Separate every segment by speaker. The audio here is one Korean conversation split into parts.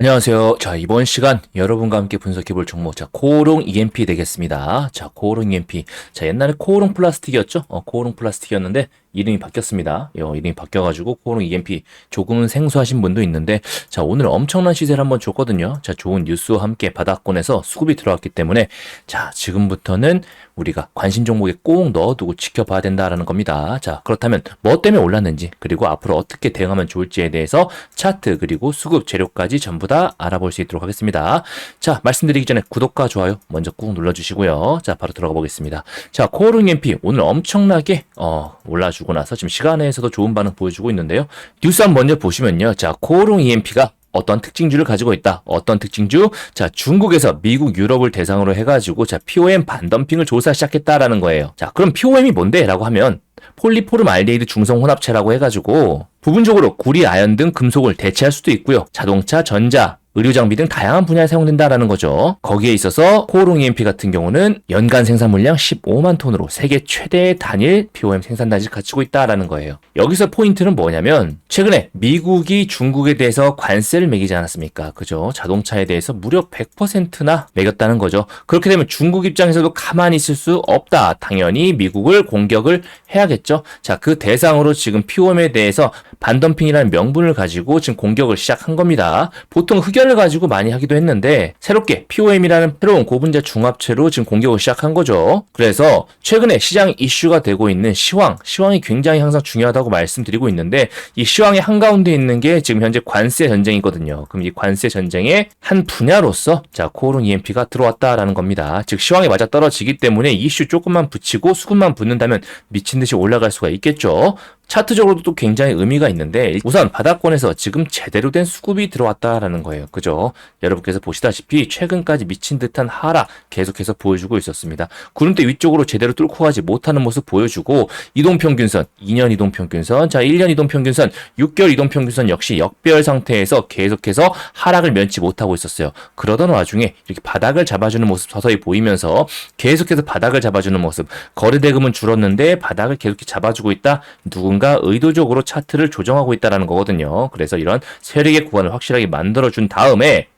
Speaker 1: 안녕하세요. 자, 이번 시간 여러분과 함께 분석해 볼 종목. 자, 코오롱 EMP 되겠습니다. 자, 코오롱 EMP. 자, 옛날에 코오롱 플라스틱이었죠? 어, 코오롱 플라스틱이었는데 이름이 바뀌었습니다. 어, 이름이 바뀌어가지고 코오롱 EMP 조금은 생소하신 분도 있는데 자, 오늘 엄청난 시세를 한번 줬거든요. 자, 좋은 뉴스와 함께 바닥권에서 수급이 들어왔기 때문에 자, 지금부터는 우리가 관심 종목에 꼭 넣어두고 지켜봐야 된다라는 겁니다. 자, 그렇다면 뭐 때문에 올랐는지 그리고 앞으로 어떻게 대응하면 좋을지에 대해서 차트 그리고 수급 재료까지 전부 다 알아볼 수 있도록 하겠습니다. 자, 말씀드리기 전에 구독과 좋아요 먼저 꾹 눌러주시고요. 자, 바로 들어가 보겠습니다. 자, 코오롱 MP 오늘 엄청나게 어, 올라 주고 나서 지금 시간에서도 좋은 반응 보여주고 있는데요. 뉴스 한번 먼저 보시면요. 자, 코오롱 EMP가 어떤 특징주를 가지고 있다. 어떤 특징주? 자, 중국에서 미국, 유럽을 대상으로 해가지고 자, POM 반덤핑을 조사 시작했다라는 거예요. 자, 그럼 POM이 뭔데? 라고 하면 폴리포름 알데히드 중성 혼합체라고 해가지고 부분적으로 구리, 아연 등 금속을 대체할 수도 있고요. 자동차, 전자, 의료 장비 등 다양한 분야에 사용된다라는 거죠. 거기에 있어서 코오롱 EMP 같은 경우는 연간 생산 물량 15만 톤으로 세계 최대의 단일 POM 생산 단지를 갖추고 있다라는 거예요. 여기서 포인트는 뭐냐면 최근에 미국이 중국에 대해서 관세를 매기지 않았습니까? 그죠? 자동차에 대해서 무려 100%나 매겼다는 거죠. 그렇게 되면 중국 입장에서도 가만히 있을 수 없다. 당연히 미국을 공격을 해야겠죠. 자, 그 대상으로 지금 POM에 대해서 반덤핑이라는 명분을 가지고 지금 공격을 시작한 겁니다. 보통 흑연을 가지고 많이 하기도 했는데 새롭게 POM이라는 새로운 고분자 중합체로 지금 공격을 시작한 거죠. 그래서 최근에 시장 이슈가 되고 있는 시황, 시황이 굉장히 항상 중요하다고 말씀드리고 있는데 이 시황의 한가운데 있는 게 지금 현재 관세 전쟁이거든요. 그럼 이 관세 전쟁의 한 분야로서 자, 코오롱 EMP가 들어왔다라는 겁니다. 즉 시황에 맞아 떨어지기 때문에 이슈 조금만 붙이고 수급만 붙는다면 미친 듯이 올라갈 수가 있겠죠. 차트적으로도 또 굉장히 의미가 있는데 우선 바닥권에서 지금 제대로 된 수급이 들어왔다라는 거예요. 그죠? 여러분께서 보시다시피 최근까지 미친 듯한 하락 계속해서 보여주고 있었습니다. 구름대 위쪽으로 제대로 뚫고 가지 못하는 모습 보여주고 이동평균선, 2년 이동평균선, 자 1년 이동평균선, 6개월 이동평균선 역시 역별 상태에서 계속해서 하락을 면치 못하고 있었어요. 그러던 와중에 이렇게 바닥을 잡아주는 모습 서서히 보이면서 계속해서 바닥을 잡아주는 모습 거래대금은 줄었는데 바닥을 계속 잡아주고 있다. 누군 누군가 의도적으로 차트를 조정하고 있다는 거거든요. 그래서 이런 세력의 구간을 확실하게 만들어준 다음에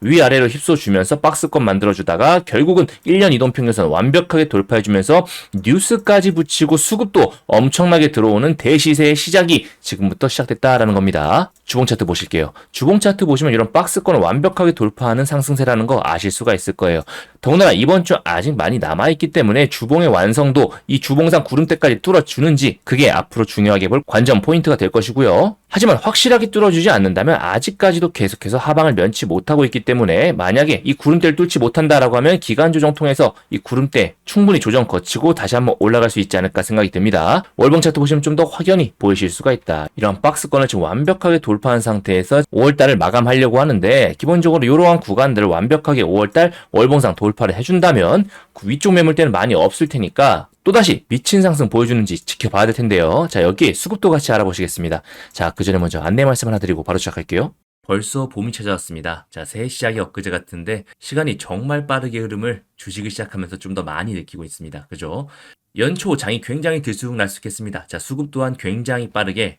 Speaker 1: 위아래로 휩써주면서 박스권 만들어주다가 결국은 1년 이동 평균선 완벽하게 돌파해주면서 뉴스까지 붙이고 수급도 엄청나게 들어오는 대시세의 시작이 지금부터 시작됐다라는 겁니다. 주봉 차트 보실게요. 주봉 차트 보시면 이런 박스권을 완벽하게 돌파하는 상승세라는 거 아실 수가 있을 거예요. 더군다나 이번 주 아직 많이 남아있기 때문에 주봉의 완성도 이 주봉상 구름대까지 뚫어주는지 그게 앞으로 중요하게 볼 관전 포인트가 될 것이고요. 하지만 확실하게 뚫어주지 않는다면 아직까지도 계속해서 하방을 면치 못하고 있기 때문에 만약에 이 구름대를 뚫지 못한다라고 하면 기간 조정 통해서 이 구름대 충분히 조정 거치고 다시 한번 올라갈 수 있지 않을까 생각이 듭니다. 월봉 차트 보시면 좀 더 확연히 보이실 수가 있다. 이런 박스권을 지금 완벽하게 돌 돌파한 상태에서 5월달을 마감하려고 하는데 기본적으로 이러한 구간들을 완벽하게 5월달 월봉상 돌파 를 해준다면 그 위쪽 매물대는 많이 없을 테니까 또다시 미친 상승 보여주는지 지켜봐야 될 텐데요. 자, 여기 수급도 같이 알아보시겠습니다. 자, 그 전에 먼저 안내 말씀 하나 드리고 바로 시작할게요. 벌써 봄이 찾아왔습니다. 자, 새해 시작이 엊그제 같은데 시간이 정말 빠르게 흐름을 주식을 시작하면서 좀 더 많이 느끼고 있습니다. 그죠? 연초 장이 굉장히 들쑥날쑥했습니다. 자, 수급 또한 굉장히 빠르게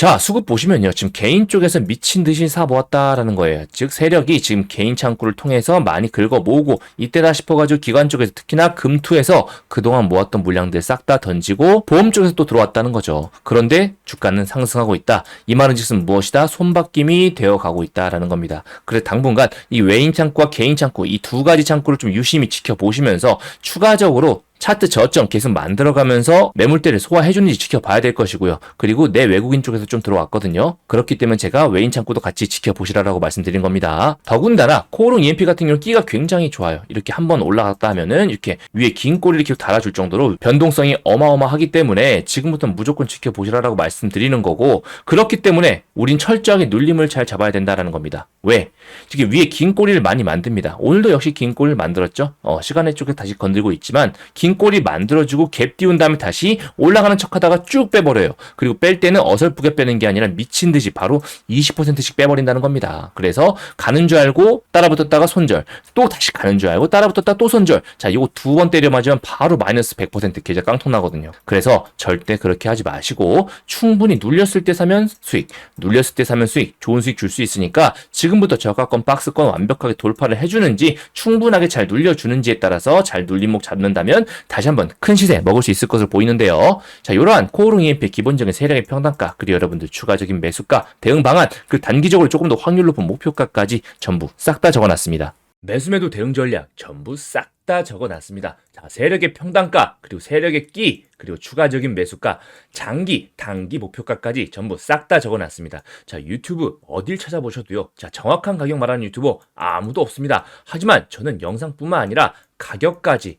Speaker 1: 자, 수급 보시면요. 지금 개인 쪽에서 미친 듯이 사모았다라는 거예요. 즉, 세력이 지금 개인 창구를 통해서 많이 긁어 모으고, 이때다 싶어가지고 기관 쪽에서 특히나 금투에서 그동안 모았던 물량들 싹 다 던지고, 보험 쪽에서 또 들어왔다는 거죠. 그런데 주가는 상승하고 있다. 이 말은 즉슨 무엇이다? 손바뀜이 되어 가고 있다라는 겁니다. 그래서 당분간 이 외인 창구와 개인 창구, 이 두 가지 창구를 좀 유심히 지켜보시면서 추가적으로 차트 저점 계속 만들어가면서 매물대를 소화해주는지 지켜봐야 될 것이고요. 그리고 내 외국인 쪽에서 좀 들어왔거든요. 그렇기 때문에 제가 외인 창구도 같이 지켜보시라라고 말씀드린 겁니다. 더군다나 코오롱 EMP 같은 경우는 끼가 굉장히 좋아요. 이렇게 한번 올라갔다 하면은 이렇게 위에 긴 꼬리를 계속 달아줄 정도로 변동성이 어마어마하기 때문에 지금부터 무조건 지켜보시라라고 말씀드리는 거고 그렇기 때문에 우린 철저하게 눌림을 잘 잡아야 된다라는 겁니다. 왜? 지금 위에 긴 꼬리를 많이 만듭니다. 오늘도 역시 긴 꼬리를 만들었죠. 어, 시간의 쪽에 다시 건들고 있지만 긴 꼬리 만들어주고 갭 띄운 다음에 다시 올라가는 척 하다가 쭉 빼버려요. 그리고 뺄 때는 어설프게 빼는 게 아니라 미친 듯이 바로 20%씩 빼버린다는 겁니다. 그래서 가는 줄 알고 따라붙었다가 손절, 또 다시 가는 줄 알고 따라붙었다 또 손절. 자, 이거 두 번 때려 맞으면 바로 마이너스 100% 계좌 깡통 나거든요. 그래서 절대 그렇게 하지 마시고 충분히 눌렸을 때 사면 수익, 눌렸을 때 사면 수익, 좋은 수익 줄 수 있으니까 지금부터 저가권, 박스권 완벽하게 돌파를 해주는지 충분하게 잘 눌려주는지에 따라서 잘 눌림목 잡는다면 다시 한번 큰 시세 먹을 수 있을 것으로 보이는데요. 자, 이러한 코오롱 EMP 기본적인 세력의 평단가, 그리고 여러분들 추가적인 매수가, 대응 방안, 그 단기적으로 조금 더 확률 높은 목표가까지 전부 싹 다 적어놨습니다. 매수매도 대응 전략 전부 싹 다 적어놨습니다. 자, 세력의 평단가, 그리고 세력의 끼, 그리고 추가적인 매수가, 장기, 단기 목표가까지 전부 싹 다 적어놨습니다. 자, 유튜브 어딜 찾아보셔도요. 자, 정확한 가격 말하는 유튜버 아무도 없습니다. 하지만 저는 영상뿐만 아니라 가격까지